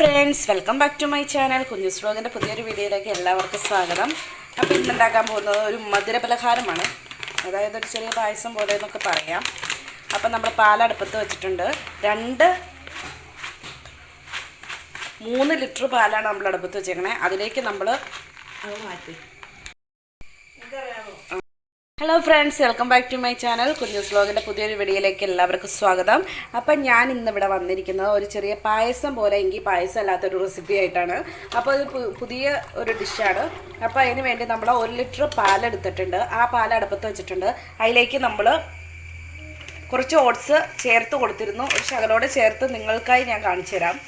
Friends welcome back to my channel കുഞ്ഞു ശ്ലോകന്റെ പുതിയൊരു വീഡിയോയിലേക്ക് എല്ലാവർക്കും സ്വാഗതം. അപ്പോൾ ഇന്ന് ഉണ്ടാക്കാൻ പോകുന്നത് ഒരു മധുര പലഹാരമാണ്. അതായത് ഒരു ചെറിയ പായസം പോലെ എന്നൊക്കെ പറയാം. അപ്പം നമ്മൾ പാലടുപ്പത്ത് വെച്ചിട്ടുണ്ട്. രണ്ട് മൂന്ന് ലിറ്റർ പാലാണ് നമ്മൾ അടുപ്പത്ത് വെച്ചേക്കണേ. അതിലേക്ക് നമ്മൾ മാറ്റി. Hello friends welcome back to my channel കുഞ്ഞു വ്ലോഗിന്റെ പുതിയൊരു വീഡിയോയിലേക്ക് എല്ലാവർക്കും സ്വാഗതം. അപ്പം ഞാൻ ഇന്നിവിടെ വന്നിരിക്കുന്നത് ഒരു ചെറിയ പായസം പോലെ എങ്കിൽ പായസം അല്ലാത്തൊരു റെസിപ്പി ആയിട്ടാണ്. അപ്പോൾ ഇത് പുതിയ ഒരു ഡിഷാണ് അപ്പോൾ അതിന് വേണ്ടി നമ്മൾ ഒരു ലിറ്റർ പാലെടുത്തിട്ടുണ്ട് ആ പാൽ അടുപ്പത്ത് വെച്ചിട്ടുണ്ട്. അതിലേക്ക് നമ്മൾ കുറച്ച് ഓട്സ് ചേർത്ത് കൊടുത്തിരുന്നു. ഒരു ശകലോട് ചേർത്ത് നിങ്ങൾക്കായി ഞാൻ കാണിച്ചു തരാം.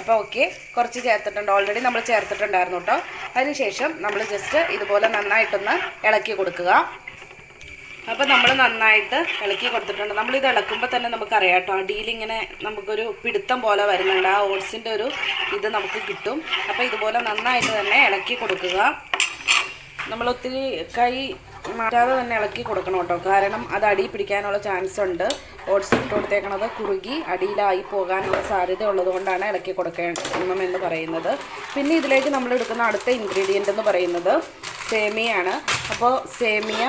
അപ്പോൾ ഓക്കെ കുറച്ച് ചേർത്തിട്ടുണ്ട്. ഓൾറെഡി നമ്മൾ ചേർത്തിട്ടുണ്ടായിരുന്നു കേട്ടോ. അതിനുശേഷം നമ്മൾ ജസ്റ്റ് ഇതുപോലെ നന്നായിട്ടൊന്ന് ഇളക്കി കൊടുക്കുക. അപ്പോൾ നമ്മൾ നന്നായിട്ട് ഇളക്കി കൊടുത്തിട്ടുണ്ട്. നമ്മളിത് ഇളക്കുമ്പോൾ തന്നെ നമുക്കറിയാം കേട്ടോ അടിയിലിങ്ങനെ നമുക്കൊരു പിടുത്തം പോലെ വരുന്നുണ്ട്. ആ ഓട്സിന്റെ ഒരു ഇത് നമുക്ക് കിട്ടും. അപ്പോൾ ഇതുപോലെ നന്നായിട്ട് തന്നെ ഇളക്കി കൊടുക്കുക. നമ്മൾ ഒത്തിരി കൈ മാറ്റാതെ തന്നെ ഇളക്കി കൊടുക്കണം കേട്ടോ. കാരണം അത് അടി പിടിക്കാനുള്ള ചാൻസ് ഉണ്ട്. ഓട്സ് ഇട്ട് കൊടുത്തേക്കണത് കുറുകി അടിയിലായി പോകാനുള്ള സാധ്യത ഉള്ളതുകൊണ്ടാണ് ഇളക്കി കൊടുക്കണം എന്ന് പറയുന്നത്. പിന്നെ ഇതിലേക്ക് നമ്മൾ എടുക്കുന്ന അടുത്ത ഇൻഗ്രീഡിയന്റ് എന്ന് പറയുന്നത് സേമിയാണ് അപ്പോൾ സേമിയ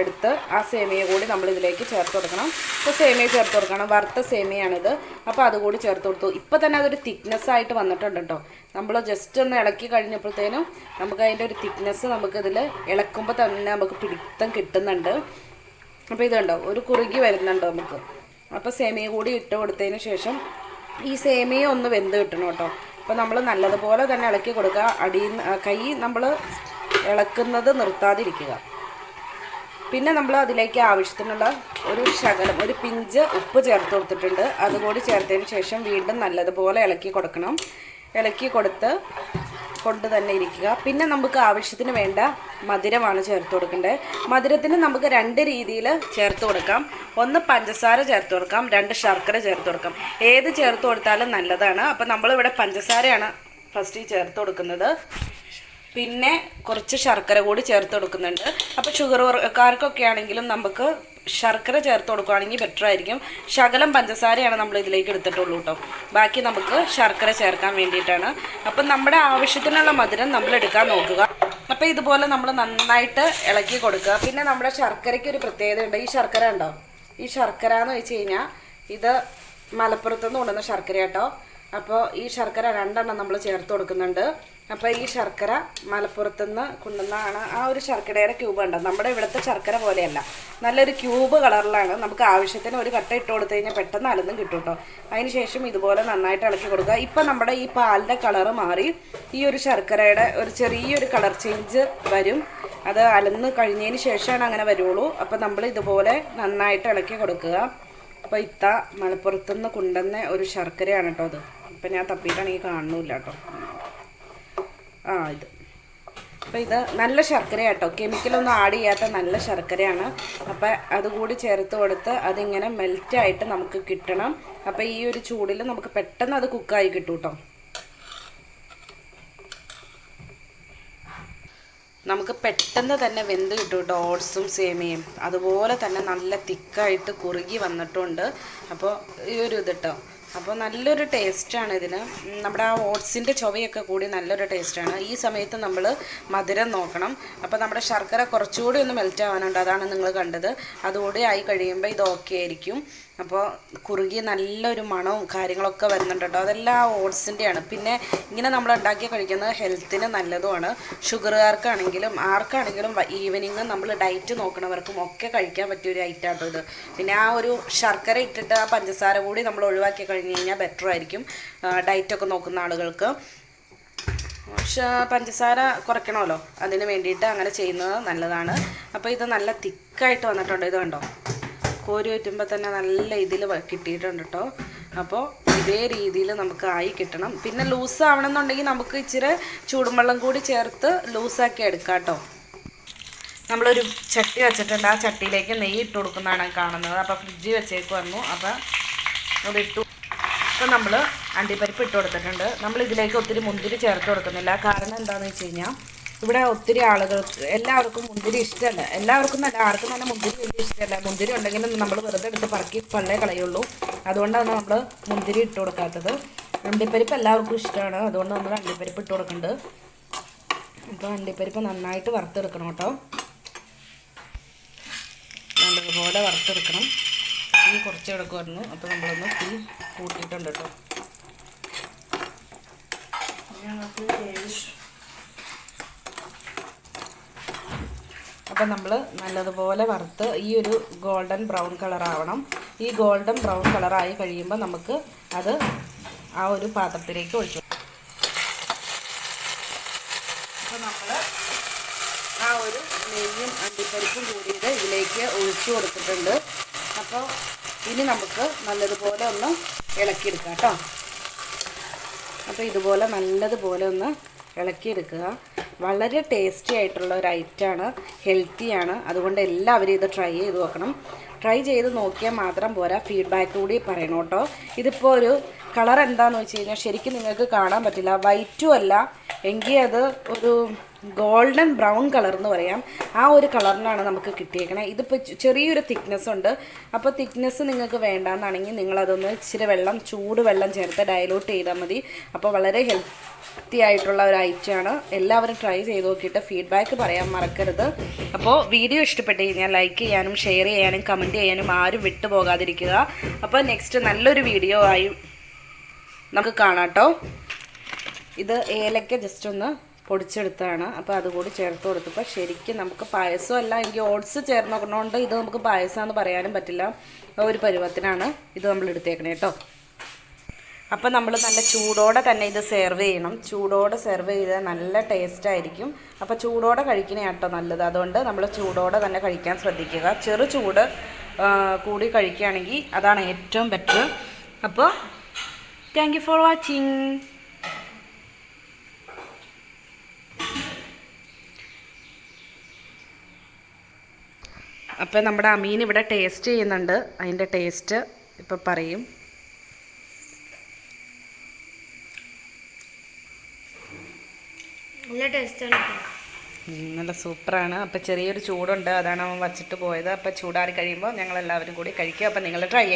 എടുത്ത് ആ സേമിയ കൂടി നമ്മൾ ഇതിലേക്ക് ചേർത്ത് കൊടുക്കണം. ഇപ്പോൾ സേമിയ ചേർത്ത് കൊടുക്കണം. വറുത്ത സേമിയാണിത്. അപ്പോൾ അതുകൂടി ചേർത്ത് കൊടുത്തു. ഇപ്പോൾ തന്നെ അതൊരു തിക്നെസ് ആയിട്ട് വന്നിട്ടുണ്ട് കേട്ടോ നമ്മൾ ജസ്റ്റ് ഒന്ന് ഇളക്കി കഴിഞ്ഞപ്പോഴത്തേനും നമുക്ക് അതിന്റെ ഒരു തിക്നെസ് നമുക്കിതിൽ ഇളക്കുമ്പോൾ തന്നെ നമുക്ക് പിടിത്തം കിട്ടുന്നുണ്ട്. അപ്പോൾ ഇതുണ്ടോ ഒരു കുറുകി വരുന്നുണ്ട് നമുക്ക്. അപ്പോൾ സേമിയ കൂടി ഇട്ട് കൊടുത്തതിന് ശേഷം ഈ സേമിയ ഒന്ന് വെന്ത് കിട്ടണം കേട്ടോ അപ്പോൾ നമ്മൾ നല്ലതുപോലെ തന്നെ ഇളക്കി കൊടുക്കുക. അടിയിൽ കൈ നമ്മൾ ഇളക്കുന്നത് നിർത്താതിരിക്കുക. പിന്നെ നമ്മൾ അതിലേക്ക് ആവശ്യത്തിനുള്ള ഒരു ശകലം ഒരു പിഞ്ച് ഉപ്പ് ചേർത്ത് കൊടുത്തിട്ടുണ്ട്. അതുകൂടി ചേർത്തതിന് ശേഷം വീണ്ടും നല്ലതുപോലെ ഇളക്കി കൊടുക്കണം. ഇളക്കി കൊടുത്ത് കൊണ്ട് തന്നെ ഇരിക്കുക. പിന്നെ നമുക്ക് ആവശ്യത്തിന് വേണ്ട മധുരമാണ് ചേർത്ത് കൊടുക്കേണ്ടത്. മധുരത്തിന് നമുക്ക് രണ്ട് രീതിയിൽ ചേർത്ത് കൊടുക്കാം. ഒന്ന് പഞ്ചസാര ചേർത്ത് കൊടുക്കാം രണ്ട് ശർക്കര ചേർത്ത് കൊടുക്കാം. ഏത് ചേർത്ത് കൊടുത്താലും നല്ലതാണ്. അപ്പോൾ നമ്മളിവിടെ പഞ്ചസാരയാണ് ഫസ്റ്റ് ചേർത്ത് കൊടുക്കുന്നത്. പിന്നെ കുറച്ച് ശർക്കര കൂടി ചേർത്ത് കൊടുക്കുന്നുണ്ട്. അപ്പോൾ ഷുഗർക്കാർക്കൊക്കെ ആണെങ്കിലും നമുക്ക് ശർക്കര ചേർത്ത് കൊടുക്കുകയാണെങ്കിൽ ബെറ്റർ ആയിരിക്കും. ശകലം പഞ്ചസാരയാണ് നമ്മൾ ഇതിലേക്ക് എടുത്തിട്ടുള്ളൂ കേട്ടോ ബാക്കി നമുക്ക് ശർക്കര ചേർക്കാൻ വേണ്ടിയിട്ടാണ്. അപ്പം നമ്മുടെ ആവശ്യത്തിനുള്ള മധുരം നമ്മൾ എടുക്കാൻ നോക്കുക. അപ്പോൾ ഇതുപോലെ നമ്മൾ നന്നായിട്ട് ഇളക്കി കൊടുക്കുക. പിന്നെ നമ്മുടെ ശർക്കരയ്ക്ക് ഒരു പ്രത്യേകത ഉണ്ട്. ഈ ശർക്കര ഉണ്ടോ? ഈ ശർക്കര എന്ന് വെച്ച് കഴിഞ്ഞാൽ ഇത് മലപ്പുറത്തുനിന്ന് കൊണ്ടുവന്ന ശർക്കര കേട്ടോ അപ്പോൾ ഈ ശർക്കര രണ്ടെണ്ണം നമ്മൾ ചേർത്ത് കൊടുക്കുന്നുണ്ട്. അപ്പോൾ ഈ ശർക്കര മലപ്പുറത്തുനിന്ന് കൊണ്ടുവന്നതാണ് ആ ഒരു ശർക്കരയുടെ ക്യൂബ് ഉണ്ട് നമ്മുടെ ഇവിടുത്തെ ശർക്കര പോലെയല്ല. നല്ലൊരു ക്യൂബ് കളറിലാണ്. നമുക്ക് ആവശ്യത്തിന് ഒരു കട്ട ഇട്ട് കൊടുത്തു കഴിഞ്ഞാൽ പെട്ടെന്ന് അലന്നും കിട്ടും കേട്ടോ അതിന് ശേഷം ഇതുപോലെ നന്നായിട്ട് ഇളക്കി കൊടുക്കുക. ഇപ്പം നമ്മുടെ ഈ പാലിന്റെ കളറ് മാറി. ഈ ഒരു ശർക്കരയുടെ ഒരു ചെറിയൊരു കളർ ചേഞ്ച് വരും. അത് അലന്ന് കഴിഞ്ഞതിന് ശേഷമാണ് അങ്ങനെ വരുള്ളൂ. അപ്പോൾ നമ്മൾ ഇതുപോലെ നന്നായിട്ട് ഇളക്കി കൊടുക്കുക. അപ്പോൾ ഇത്ത മലപ്പുറത്തുനിന്ന് കൊണ്ടുവന്ന ഒരു ശർക്കരയാണ് കേട്ടോ അത്. ഇപ്പം ഞാൻ തപ്പിയിട്ടാണെങ്കിൽ കാണുന്നില്ല കേട്ടോ ആ ഇത്. അപ്പോൾ ഇത് നല്ല ശർക്കര കേട്ടോ കെമിക്കലൊന്നും ആഡ് ചെയ്യാത്ത നല്ല ശർക്കരയാണ്. അപ്പോൾ അതുകൂടി ചേർത്ത് കൊടുത്ത് അതിങ്ങനെ മെൽറ്റായിട്ട് നമുക്ക് കിട്ടണം. അപ്പോൾ ഈ ഒരു ചൂടിൽ നമുക്ക് പെട്ടെന്ന് അത് കുക്കായി കിട്ടും കേട്ടോ നമുക്ക് പെട്ടെന്ന് തന്നെ വെന്ത് കിട്ടും കേട്ടോ ഓട്സും സേമിയയും. അതുപോലെ തന്നെ നല്ല തിക്കായിട്ട് കുറുകി വന്നിട്ടുണ്ട്. അപ്പോൾ ഈ ഒരു ഇത് കേട്ടോ അപ്പോൾ നല്ലൊരു ടേസ്റ്റാണ് ഇതിന്. നമ്മുടെ ആ ഓട്സിന്റെ ചുവയൊക്കെ കൂടി നല്ലൊരു ടേസ്റ്റാണ് ഈ സമയത്ത് നമ്മൾ മധുരം നോക്കണം. അപ്പോൾ നമ്മുടെ ശർക്കര കുറച്ചുകൂടി ഒന്ന് മെൽറ്റ് ആവാനുണ്ട്. അതാണ് നിങ്ങൾ കണ്ടത്. അതുകൂടി ആയി കഴിയുമ്പോൾ ഇത് ഓക്കെ ആയിരിക്കും. അപ്പോൾ കുറുകി നല്ലൊരു മണവും കാര്യങ്ങളൊക്കെ വരുന്നുണ്ട് കേട്ടോ അതെല്ലാം ഓട്സിന്റെയാണ് പിന്നെ ഇങ്ങനെ നമ്മൾ ഉണ്ടാക്കി കഴിക്കുന്നത് ഹെൽത്തിന് നല്ലതുമാണ്. ഷുഗറുകാർക്കാണെങ്കിലും ആർക്കാണെങ്കിലും ഈവനിങ് നമ്മൾ ഡയറ്റ് നോക്കണവർക്കും ഒക്കെ കഴിക്കാൻ പറ്റിയ ഒരു ഐറ്റം ആട്ടോ ഇത്. പിന്നെ ആ ഒരു ശർക്കര ഇട്ടിട്ട് ആ പഞ്ചസാര കൂടി നമ്മൾ ഒഴിവാക്കി കഴിഞ്ഞ് കഴിഞ്ഞാൽ ബെറ്റർ ആയിരിക്കും ഡയറ്റൊക്കെ നോക്കുന്ന ആളുകൾക്ക്. പക്ഷേ പഞ്ചസാര കുറയ്ക്കണമല്ലോ? അതിന് വേണ്ടിയിട്ട് അങ്ങനെ ചെയ്യുന്നത് നല്ലതാണ്. അപ്പോൾ ഇത് നല്ല തിക്കായിട്ട് വന്നിട്ടുണ്ട്. ഇത് കണ്ടോ? കോരി വറ്റുമ്പോൾ തന്നെ നല്ല ഇതിൽ കിട്ടിയിട്ടുണ്ട് കേട്ടോ അപ്പോൾ ഇതേ രീതിയിൽ നമുക്ക് ആയി കിട്ടണം. പിന്നെ ലൂസ് ആവണമെന്നുണ്ടെങ്കിൽ നമുക്ക് ഇച്ചിരി ചൂടുവെള്ളം കൂടി ചേർത്ത് ലൂസാക്കി എടുക്കാം കേട്ടോ നമ്മളൊരു ചട്ടി വെച്ചിട്ടുണ്ട്. ആ ചട്ടിയിലേക്ക് നെയ്യ് ഇട്ട് കൊടുക്കുന്നതാണ് കാണുന്നത്. അപ്പോൾ ഫ്രിഡ്ജിൽ വെച്ചേക്ക് വന്നു. അപ്പോൾ അത് ഇട്ടു. അപ്പോൾ നമ്മൾ അണ്ടിപ്പരിപ്പ് ഇട്ട് കൊടുത്തിട്ടുണ്ട്. നമ്മൾ ഇതിലേക്ക് ഒത്തിരി മുന്തിരി ചേർത്ത് കൊടുക്കുന്നില്ല. കാരണം എന്താണെന്ന് വെച്ച് കഴിഞ്ഞാൽ ഇവിടെ ഒത്തിരി ആളുകൾക്ക് എല്ലാവർക്കും മുന്തിരി ഇഷ്ടമല്ല. എല്ലാവർക്കും നല്ല ആർക്കും തന്നെ മുന്തിരി വലിയ ഇഷ്ടമല്ല. മുന്തിരി ഉണ്ടെങ്കിലും നമ്മൾ വെറുതെ എടുത്ത് പറക്കി പള്ളേ കളയുള്ളൂ. അതുകൊണ്ടാണ് നമ്മൾ മുന്തിരി ഇട്ട് കൊടുക്കാത്തത്. അണ്ടിപ്പരിപ്പ് എല്ലാവർക്കും ഇഷ്ടമാണ്. അതുകൊണ്ട് നമ്മൾ അണ്ടിപ്പരിപ്പ് ഇട്ട് കൊടുക്കുന്നുണ്ട് അപ്പോൾ അണ്ടിപ്പരിപ്പ് നന്നായിട്ട് വറുത്തെടുക്കണം കേട്ടോ. നല്ലതുപോലെ വറുത്തെടുക്കണം. തീ കുറച്ച് കിടക്കുമായിരുന്നു അപ്പോൾ നമ്മളൊന്ന് തീ കൂട്ടിയിട്ടുണ്ട് കേട്ടോ. അപ്പം നമ്മൾ നല്ലതുപോലെ വറുത്ത് ഈ ഒരു ഗോൾഡൻ ബ്രൗൺ കളറാവണം. ഈ ഗോൾഡൻ ബ്രൗൺ കളറായി കഴിയുമ്പോൾ നമുക്ക് അത് ആ ഒരു പാത്രത്തിലേക്ക് ഒഴിച്ചു അപ്പോൾ നമ്മൾ ആ ഒരു നെയ്യും അണ്ടിപ്പരിപ്പും കൂടിയത് ഇതിലേക്ക് ഒഴിച്ചു കൊടുത്തിട്ടുണ്ട്. അപ്പോൾ ഇനി നമുക്ക് നല്ലതുപോലെ ഒന്ന് ഇളക്കിയെടുക്കാം കേട്ടോ. അപ്പോൾ ഇതുപോലെ നല്ലതുപോലെ ഒന്ന് ഇളക്കിയെടുക്കുക. വളരെ ടേസ്റ്റി ആയിട്ടുള്ള ഒരു ഐറ്റമാണ് ഹെൽത്തിയാണ് അതുകൊണ്ട് എല്ലാവരും ഇത് ട്രൈ ചെയ്ത് നോക്കണം. ട്രൈ ചെയ്ത് നോക്കിയാൽ മാത്രം പോരാ. ഫീഡ്ബാക്ക് കൂടി പറയണം ഇതിപ്പോൾ ഒരു കളർ എന്താണെന്ന് വെച്ച് കഴിഞ്ഞാൽ ശരിക്കും നിങ്ങൾക്ക് കാണാൻ പറ്റില്ല. വൈറ്റും അല്ല. എങ്കിൽ അത് ഒരു ഗോൾഡൻ ബ്രൗൺ കളർ എന്ന് പറയാം. ആ ഒരു കളറിനാണ് നമുക്ക് കിട്ടിയേക്കണേ. ഇതിപ്പോൾ ചെറിയൊരു തിക്നെസ് ഉണ്ട്. അപ്പോൾ തിക്നെസ് നിങ്ങൾക്ക് വേണ്ടാന്നാണെങ്കിൽ നിങ്ങളതൊന്ന് ഇച്ചിരി വെള്ളം ചൂട് വെള്ളം ചേർത്ത് ഡയലൂട്ട് ചെയ്താൽ മതി. അപ്പോൾ വളരെ ഹെൽത്തി ആയിട്ടുള്ള ഒരു ഐറ്റമാണ് എല്ലാവരും ട്രൈ ചെയ്ത് നോക്കിയിട്ട് ഫീഡ്ബാക്ക് പറയാൻ മറക്കരുത്. അപ്പോൾ വീഡിയോ ഇഷ്ടപ്പെട്ട് കഴിഞ്ഞാൽ ലൈക്ക് ചെയ്യാനും ഷെയർ ചെയ്യാനും കമന്റ് ചെയ്യാനും ആരും വിട്ടുപോകാതിരിക്കുക. അപ്പോൾ നെക്സ്റ്റ് നല്ലൊരു വീഡിയോ ആയി നമുക്ക് കാണാം കേട്ടോ ഇത് ഏലക്ക ജസ്റ്റ് ഒന്ന് പൊടിച്ചെടുത്താണ് അപ്പോൾ അതുകൂടി ചേർത്ത് കൊടുത്തപ്പോൾ ശരിക്കും നമുക്ക് പായസം അല്ല എങ്കിൽ ഓട്സ് ചേർന്നതുകൊണ്ട് ഇത് നമുക്ക് പായസമെന്ന് പറയാനും പറ്റില്ല. ഒരു പരുവത്തിനാണ് ഇത് നമ്മൾ എടുത്തേക്കണേ കേട്ടോ അപ്പോൾ നമ്മൾ നല്ല ചൂടോടെ തന്നെ ഇത് സെർവ് ചെയ്യണം. ചൂടോടെ സെർവ് ചെയ്താൽ നല്ല ടേസ്റ്റ് ആയിരിക്കും. അപ്പോൾ ചൂടോടെ കഴിക്കണേ കേട്ടോ നല്ലത്. അതുകൊണ്ട് നമ്മൾ ചൂടോടെ തന്നെ കഴിക്കാൻ ശ്രദ്ധിക്കുക. ചെറു ചൂട് കൂടി കഴിക്കുകയാണെങ്കിൽ അതാണ് ഏറ്റവും ബെറ്റർ അപ്പോൾ താങ്ക് യു ഫോർ വാച്ചിങ് അപ്പം നമ്മുടെ അമീൻ ഇവിടെ ടേസ്റ്റ് ചെയ്യുന്നുണ്ട്. അതിന്റെ ടേസ്റ്റ് ഇപ്പം പറയും. നല്ല ടേസ്റ്റാണ് നല്ല സൂപ്പറാണ് അപ്പം ചെറിയൊരു ചൂടുണ്ട്. അതാണ് അവൻ വച്ചിട്ട് പോയത്. അപ്പം ചൂടാറി കഴിയുമ്പോൾ ഞങ്ങൾ എല്ലാവരും കൂടി കഴിക്കും. അപ്പം നിങ്ങൾ ട്രൈ